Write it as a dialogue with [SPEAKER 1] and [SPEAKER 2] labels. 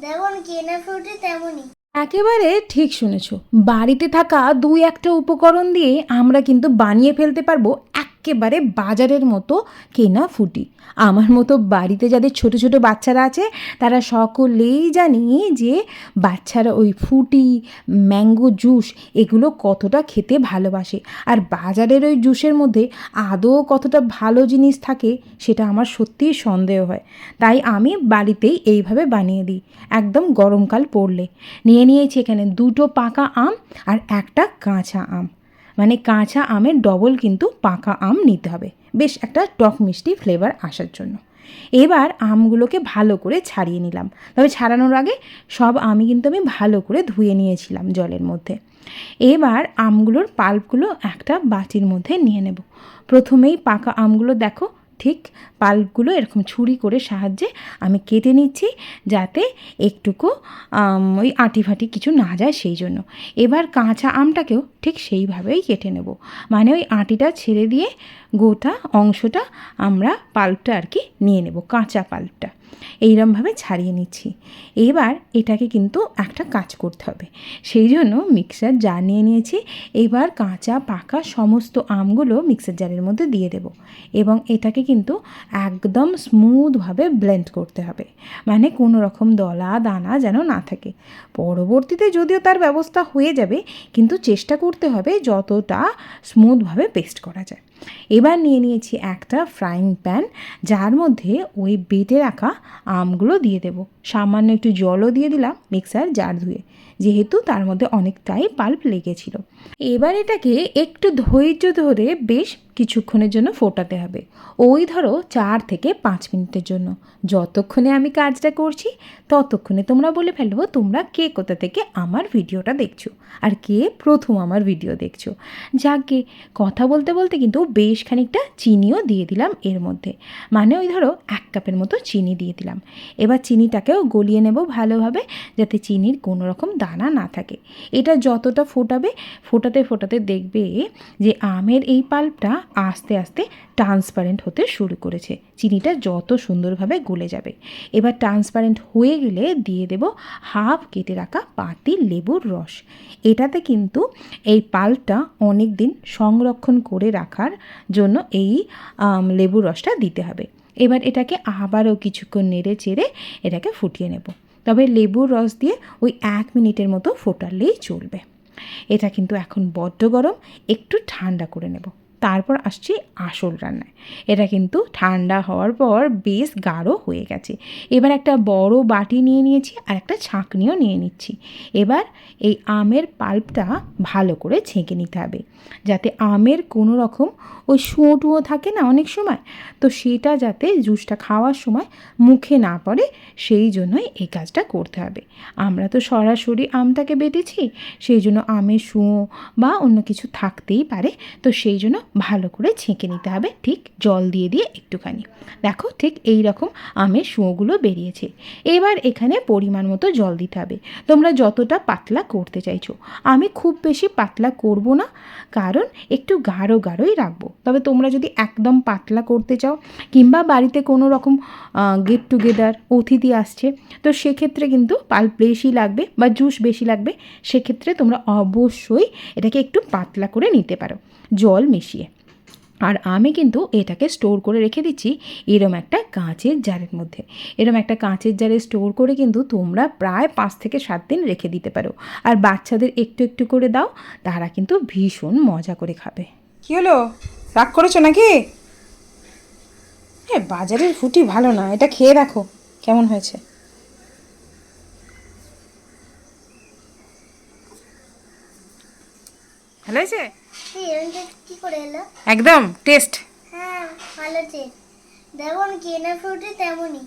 [SPEAKER 1] যেমন কেনা তেমনই।
[SPEAKER 2] একেবারে ঠিক শুনেছ। বাড়িতে থাকা দুই একটা উপকরণ দিয়ে আমরা কিন্তু বানিয়ে ফেলতে পারব একেবারে বাজারের মতো কেনা ফুটি। আমার মতো বাড়িতে যাদের ছোট ছোট বাচ্চারা আছে, তারা সকলেই জানি যে বাচ্চারা ওই ফুটি, ম্যাঙ্গো জুস এগুলো কতটা খেতে ভালোবাসে। আর বাজারের ওই জুসের মধ্যে আদৌ কতটা ভালো জিনিস থাকে সেটা আমার সত্যিই সন্দেহ হয়। তাই আমি বাড়িতেই এইভাবে বানিয়ে দিই। একদম গরমকাল পড়লে। নিয়ে নিয়েছি এখানে দুটো পাকা আম আর একটা কাঁচা আম। মানে কাঁচা আমের ডবল কিন্তু পাকা আম নিতে হবে। বেশ একটা টক মিষ্টি ফ্লেভার আসার জন্য। এবার আমগুলোকে ভালো করে ছাড়িয়ে নিলাম। তবে ছাড়ানোর আগে সব আমি কিন্তু আমি ভালো করে ধুয়ে নিয়েছিলাম জলের মধ্যে। এবার আমগুলোর পাল্পগুলো একটা বাটির মধ্যে নিয়ে নেব। প্রথমেই পাকা আমগুলো দেখো ঠিক পাল্পগুলো এরকম ছুরি করে সাহায্যে আমি কেটে নিচ্ছি যাতে একটুকু ওই আঁটি ফাটি কিছু না যায় সেই জন্য। এবার কাঁচা আমটাকেও ঠিক সেইভাবেই কেটে নেব। মানে ওই আঁটিটা ছেড়ে দিয়ে গোটা অংশটা আমরা পাল্পটা আর কি নিয়ে নেব, কাঁচা পাল্পটা। এইরমভাবে ছাড়িয়ে নিচ্ছি। এবার এটাকে কিন্তু একটা কাজ করতে হবে। সেই জন্য মিক্সার জার নিয়ে নিয়েছি। এবার কাঁচা, পাকা সমস্ত আমগুলো মিক্সার জারের মধ্যে দিয়ে দেব এবং এটাকে কিন্তু একদম স্মুথভাবে ব্লেন্ড করতে হবে। মানে কোনো রকম দলা, দানা যেন না থাকে। পরবর্তীতে যদিও তার ব্যবস্থা হয়ে যাবে, কিন্তু চেষ্টা করতে হবে যতটা স্মুথভাবে পেস্ট করা যায়। এবার নিয়ে নিয়েছি একটা ফ্রাইং প্যান যার মধ্যে ওই বেটে রাখা আমগুলো দিয়ে দেব। সামান্য একটু জলও দিয়ে দিলাম মিক্সার জার ধুয়ে, যেহেতু তার মধ্যে অনেকটাই পাল্প লেগেছিল। এবার এটাকে একটু ধৈর্য ধরে বেশ কিছুক্ষণের জন্য ফোটাতে হবে। ওই ধরো চার থেকে পাঁচ মিনিটের জন্য। যতক্ষণে আমি কাজটা করছি, ততক্ষণে তোমরা বলে ফেলব তোমরা কে কোথা থেকে আমার ভিডিওটা দেখছ আর কে প্রথম আমার ভিডিও দেখছ। যাকে কথা বলতে বলতে কিন্তু বেশ খানিকটা চিনিও দিয়ে দিলাম এর মধ্যে। মানে ওই ধরো এক কাপের মতো চিনি দিয়ে দিলাম। এবার চিনিটাকেও গলিয়ে নেব ভালোভাবে যাতে চিনির কোনো রকম দানা না থাকে। এটা যতটা ফোটাবে, ফোটাতে ফোটাতে দেখবে যে আমের এই পাল্পটা আস্তে আস্তে ট্রান্সপারেন্ট হতে শুরু করেছে। চিনিটা যত সুন্দরভাবে গলে যাবে। এবার ট্রান্সপারেন্ট হয়ে গেলে দিয়ে দেব হাফ কেটে রাখা পাতি লেবুর রস। এটাতে কিন্তু এই পালটা অনেক দিন সংরক্ষণ করে রাখার জন্য এই লেবুর রসটা দিতে হবে। এবার এটাকে আবারও কিছুক্ষণ নেড়ে চেড়ে এটাকে ফুটিয়ে নেব। তবে লেবুর রস দিয়ে ওই এক মিনিটের মতো ফোটালেই চলবে। এটা কিন্তু এখন বড্ড গরম, একটু ঠান্ডা করে নেব। তারপর আসছি আসল রান্নায়। এটা কিন্তু ঠান্ডা হওয়ার পর বেশ গাঢ় হয়ে গেছে। এবার একটা বড় বাটি নিয়ে নিয়েছি আর একটা ছাঁকনিও নিয়ে নিচ্ছি। এবার এই আমের পাল্পটা ভালো করে ছেঁকে নিতে হবে। যাতে আমের কোনো রকম ওই শুঁয়োটুয়ো থাকে না অনেক সময়? তো সেটা যাতে জুসটা খাওয়ার সময় মুখে না পড়ে, সেই জন্যই এই কাজটা করতে হবে। আমরা তো সরাসরি আমটাকে বেটেছি, সেই জন্য আমের শুঁয়ো বা অন্য কিছু থাকতেই পারে। তো সেই জন্য ভালো করে ছেঁকে নিতে হবে। ঠিক জল দিয়ে দিয়ে একটুখানি। দেখো ঠিক এই রকম আমের শুঁয়োগুলো বেরিয়েছে। এবার এখানে পরিমাণ মতো জল দিতে হবে। তোমরা যতটা পাতলা করতে চাইছো। আমি খুব বেশি পাতলা করব না। কারণ একটু গাঢ় গাঢ়ই রাখব। তবে তোমরা যদি একদম পাতলা করতে চাও, কিংবা বাড়িতে কোনো রকম গেট টুগেদার অতিথি আসছে, তো সেক্ষেত্রে কিন্তু পাল্প বেশি লাগবে বা জুস বেশি লাগবে, সেক্ষেত্রে তোমরা অবশ্যই এটাকে একটু পাতলা করে নিতে পারো। জল মিশিয়ে। আর আমি কিন্তু এটাকে স্টোর করে রেখে দিচ্ছি এরম একটা কাঁচের জারের মধ্যে। এরম একটা কাঁচের জারে স্টোর করে কিন্তু তোমরা প্রায় পাঁচ থেকে সাত দিন রেখে দিতে পারো। আর বাচ্চাদের একটু একটু করে দাও, তারা কিন্তু ভীষণ মজা করে খাবে।
[SPEAKER 3] কি হলো? রাগ করেছ নাকি? হ্যাঁ বাজারের ফুটি ভালো না, এটা খেয়ে দেখো কেমন হয়েছে। ভালো হয়েছে?
[SPEAKER 1] কি করে এলো?
[SPEAKER 3] একদম টেস্ট
[SPEAKER 1] হ্যাঁ ভালো টেস্ট যেমন কেনা ফ্রুটি তেমনই।